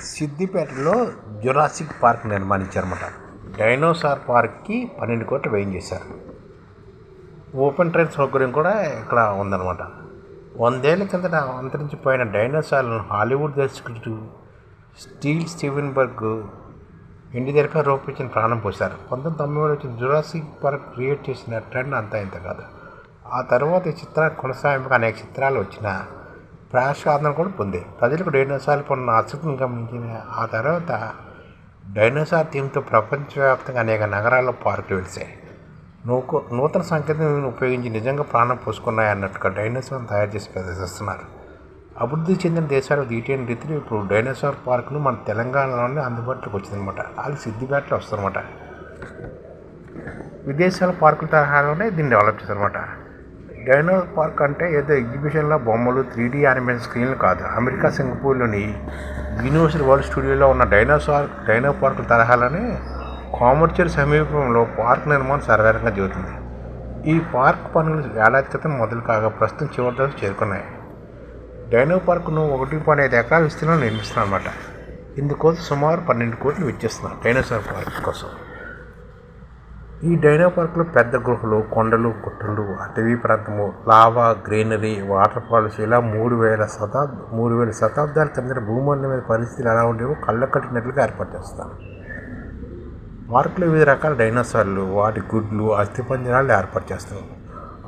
సిద్దిపేటలో Jurassic park నిర్మానించారన్నమాట. Dinosaur పార్క్కి పన్నెండు కోట్లు వ్యయం చేశారు. ఓపెన్ ట్రైన్ సౌకర్యం కూడా ఇక్కడ ఉందన్నమాట. వందేళ్ళ కిందట అంతరించిపోయిన డైనోసార్లను హాలీవుడ్ దర్శకుడు స్టీల్ స్టీవెన్బర్గ్ ఇంటి తెరపై రూపించిన ప్రాణం పోశారు. పంతొమ్మిది తొంభై వచ్చిన జురాసిక్ పార్క్ క్రియేట్ చేసిన ట్రెండ్ అంతా ఇంత కాదు. ఆ తర్వాత ఈ చిత్రాన్ని కొనసాగింపుగా అనేక చిత్రాలు వచ్చిన ప్రాసాదన కూడా పొంది. ప్రజలకు డైనోసార్లు పొందిన ఆసక్తిని గమనించిన ఆ తర్వాత డైనోసార్ థీమ్తో ప్రపంచవ్యాప్తంగా అనేక నగరాల్లో పార్కులు వెలిసాయి నూకు నూతన సాంకేతికతను ఉపయోగించి నిజంగా ప్రాణం పోసుకున్నాయి అన్నట్టుగా డైనోసార్ని తయారు చేసి ప్రదర్శిస్తున్నారు అభివృద్ధి చెందిన దేశాలు దీటైన రీతిలో ఇప్పుడు డైనోసార్ పార్కులు మన తెలంగాణలోనే అందుబాటులోకి వచ్చిందనమాట అది సిద్దిపేటలో వస్తుందన్నమాట. విదేశాల పార్కుల తరహాలోనే దీన్ని డెవలప్ చేస్తారన్నమాట డైనో పార్క్ అంటే ఏదో ఎగ్జిబిషన్లో బొమ్మలు త్రీ డీ యానిమేషన్ స్క్రీన్లు కాదు. అమెరికా సింగపూర్లోని యూనివర్సల్ వరల్డ్ స్టూడియోలో ఉన్న డైనోసార్ డైనో పార్క్ తరహాలోనే కామర్చియల్ సమీపంలో పార్క్ నిర్మాణం సర్వేరంగా జరుగుతుంది. ఈ పార్క్ పనులు ఏడాది క్రితం మొదలు కాగా ప్రస్తుతం చివరి చేరుకున్నాయి. డైనో పార్క్ను ఒకటి పాయింట్ ఐదు ఎకరాల విస్తీర్ణంలో నిర్మిస్తున్నారు అనమాట ఇందుకోసం సుమారు పన్నెండు కోట్లు విచ్చేస్తున్నారు డైనోసార్ పార్క్ కోసం. ఈ డైనో పార్క్లో పెద్ద గుహలు కొండలు గుట్టలు అటవీ ప్రాంతము లావా గ్రీనరీ వాటర్ ఫాల్స్ ఇలా మూడు వేల శతాబ్ మూడు వేల శతాబ్దాల కింద భూమండలం మీద పరిస్థితులు ఎలా ఉండేవో కళ్ళ కట్టినట్లుగా ఏర్పాటు చేస్తాను పార్కులో వివిధ రకాల డైనోసార్లు వాటి గుడ్లు అస్థిపంజరాలు ఏర్పాటు చేస్తారు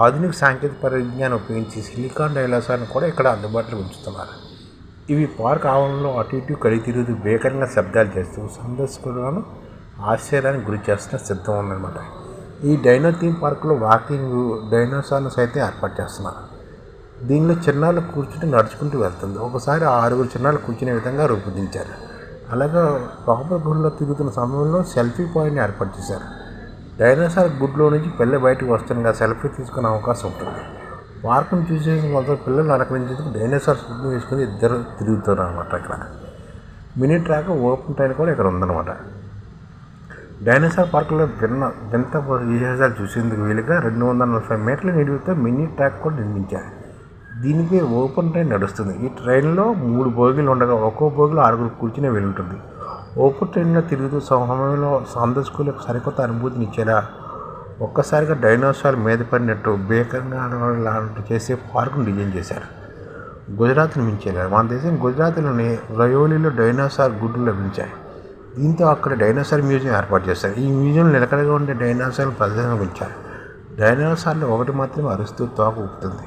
ఆధునిక సాంకేతిక పరిజ్ఞానం ఉపయోగించి సిలికాన్ డైనోసార్ని కూడా ఇక్కడ అందుబాటులో ఉంచుతున్నారు. ఇవి పార్క్ ఆవరణలో అటు ఇటు కడి తిరుగుతూ భీకరంగా శబ్దాలు చేస్తూ సందర్శకులను ఆశ్చర్యానికి గురి చేస్తున్న సిద్ధం ఉందన్నమాట. ఈ డైనో థీమ్ పార్కులో వాకింగ్ డైనోసార్ను సైతం ఏర్పాటు చేస్తున్నారు. దీనిలో చిన్నాళ్ళు కూర్చుని నడుచుకుంటూ వెళ్తుంది. ఒకసారి ఆరుగురు చిన్నాళ్ళు కూర్చునే విధంగా రూపొందించారు. అలాగే లోపల గుడిలో తిరుగుతున్న సమయంలో సెల్ఫీ పాయింట్ని ఏర్పాటు చేశారు. డైనోసార్ గుడ్లో నుంచి పిల్ల బయటకు వస్తుండగా సెల్ఫీ తీసుకునే అవకాశం ఉంటుంది. పార్కును చూసేసి మొదలు పిల్లలు అనుకరించేందుకు డైనోసార్ ఫుడ్ వేసుకుని ఇద్దరు తిరుగుతారు అనమాట ఇక్కడ. మినీ ట్రాక్ ఓపెన్ ట్రైన్ కూడా ఇక్కడ ఉందన్నమాట. డైనోసార్ పార్కులో విన్న వింత విశేషాలు చూసేందుకు వీలుగా రెండు వందల నలభై మీటర్ల నిడివితో మినీ ట్రాక్ కూడా నిర్మించారు. దీనికి ఓపెన్ ట్రైన్ నడుస్తుంది. ఈ ట్రైన్లో మూడు బోగీలు ఉండగా ఒక్కో బోగిలో ఆరుగురు కూర్చునే వెళ్ళుంటుంది. ఓపెన్ ట్రైన్లో తిరుగుతూ సమయంలో సందర్శకులకు సరికొత్త అనుభూతినిచ్చేలా ఒక్కసారిగా డైనోసార్ మీద పడినట్టు బేకంగా లాంటి చేసే పార్కును డిజైన్ చేశారు. గుజరాత్ని మించారు మన దేశం గుజరాత్లోని రయోలీలో డైనోసార్ గుడ్లు లభించాయి. దీంతో అక్కడ డైనోసార్ మ్యూజియం ఏర్పాటు చేశారు ఈ మ్యూజియం నిలకడగా ఉండే డైనోసార్లు ప్రదర్శనకు ఉంచారు డైనోసార్లు ఒకటి మాత్రమే అరుస్తూ తోక ఊపుతుంది.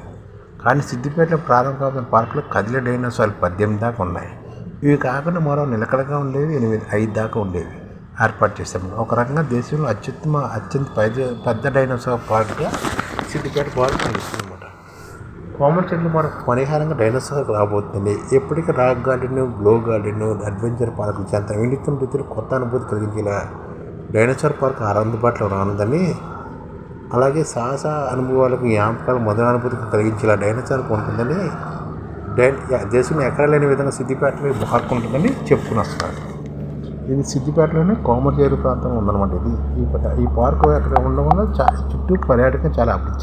కానీ సిద్దిపేటలో ప్రారంభమైన పార్కులో కదిలే డైనోసార్లు పద్దెనిమిది దాకా ఉన్నాయి. ఇవి కాకుండా మరో నిలకడగా ఉండేవి ఎనిమిది ఐదు దాకా ఉండేవి ఏర్పాటు చేశాము. ఒక రకంగా దేశంలో అత్యుత్తమ అత్యంత పెద్ద పెద్ద డైనోసార్ పార్క్గా సిద్దిపేట పార్క్ నడుస్తుంది కోమటి చెట్లు మనకు పరిహారంగా డైనోసార్ రాబోతుంది. ఎప్పటికీ rock garden glow garden adventure పార్కులు చెంత వినూత్న రీతిలో కొత్త అనుభూతి కలిగించేలా డైనోసార్ పార్క్ అందుబాటులో రానుందని అలాగే సాహస అనుభవాలకు జ్ఞాపకాలు మొదటి అనుభూతికి కలిగించేలా డైనోసార్ ఉంటుందని డై దేశంలో ఎక్కడ లేని విధంగా సిద్దిపేటలో పార్క్ ఉంటుందని చెప్పుకుని వస్తున్నారు ఇది సిద్దిపేటలోనే కోమటిచేరు ప్రాంతం ఉందన్నమాట ఇది. ఈ పార్క్ అక్కడ ఉండడం వల్ల చా చుట్టూ పర్యాటకం చాలా అభివృద్ధి